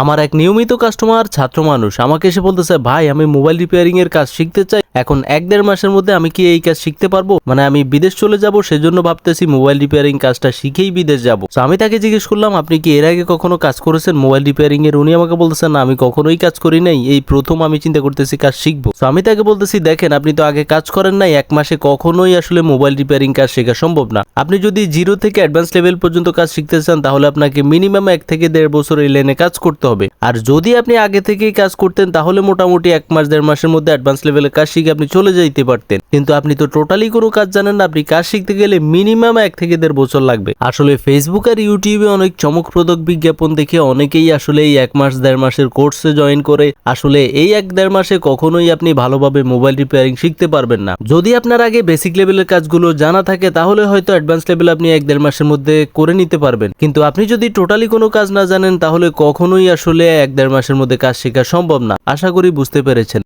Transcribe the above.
আমার এক নিয়মিত কাস্টমার ছাত্র মানুষ আমাকে এসে বলতেছে, ভাই, আমি মোবাইল রিপেয়ারিং এর কাজ শিখতে চাই। এখন এক দেড় মাসের মধ্যে আমি কি এই কাজ শিখতে পারব? মানে আমি বিদেশ চলে যাব, সেজন্য ভাবতেছি মোবাইল রিপেয়ারিং কাজটা শিখেই বিদেশ যাব। তো আমি তাকে জিজ্ঞেস করলাম, আপনি কি এর আগে কখনো কাজ করেছেন মোবাইল রিপেয়ারিং এর? উনি আমাকে বলতেছেন, না, আমি কখনোই কাজ করি নাই, এই প্রথম আমি চিন্তা করতেছি কাজ শিখব। তো আমি তাকে বলতেছি, দেখেন, আপনি তো আগে কাজ করেন নাই, এক মাসে কখনোই আসলে মোবাইল রিপেয়ারিং কাজ শেখা সম্ভব না। আপনি যদি জিরো থেকে অ্যাডভান্স লেভেল পর্যন্ত কাজ শিখতে চান, তাহলে আপনাকে মিনিমাম এক থেকে দেড় বছর এই লাইনে কাজ করতে হবে। আর যদি আপনি আগে থেকেই কাজ করতেন, তাহলে মোটামুটি এক মাস, দেড় মাসের মধ্যে অ্যাডভান্স লেভেলের কাজ শিখে আপনি চলে যাইতে পারতেন। কিন্তু আপনি তো টোটালি কোনো কাজ জানেন না, আপনি কাজ শিখতে গেলে মিনিমাম এক থেকে দেড় বছর লাগবে। আসলে ফেসবুক আর ইউটিউবে অনেক চমকপ্রদক বিজ্ঞাপন দেখে অনেকেই আসলে এই এক মাস, দেড় মাসের কোর্সে জয়েন করে। আসলে এই এক দেড় মাসে কখনোই আপনি ভালোভাবে মোবাইল রিপেয়ারিং শিখতে পারবেন না। যদি আপনার আগে বেসিক লেভেলের কাজগুলো জানা থাকে, তাহলে হয়তো অ্যাডভান্স লেভেল আপনি এক দেড় মাসের মধ্যে করে নিতে পারবেন। কিন্তু আপনি যদি টোটালি কোনো কাজ না জানেন, তাহলে কখনোই আসলে এক দেড় মাসের মধ্যে কাজ শেখা সম্ভব না। আশা করি বুঝতে পেরেছেন।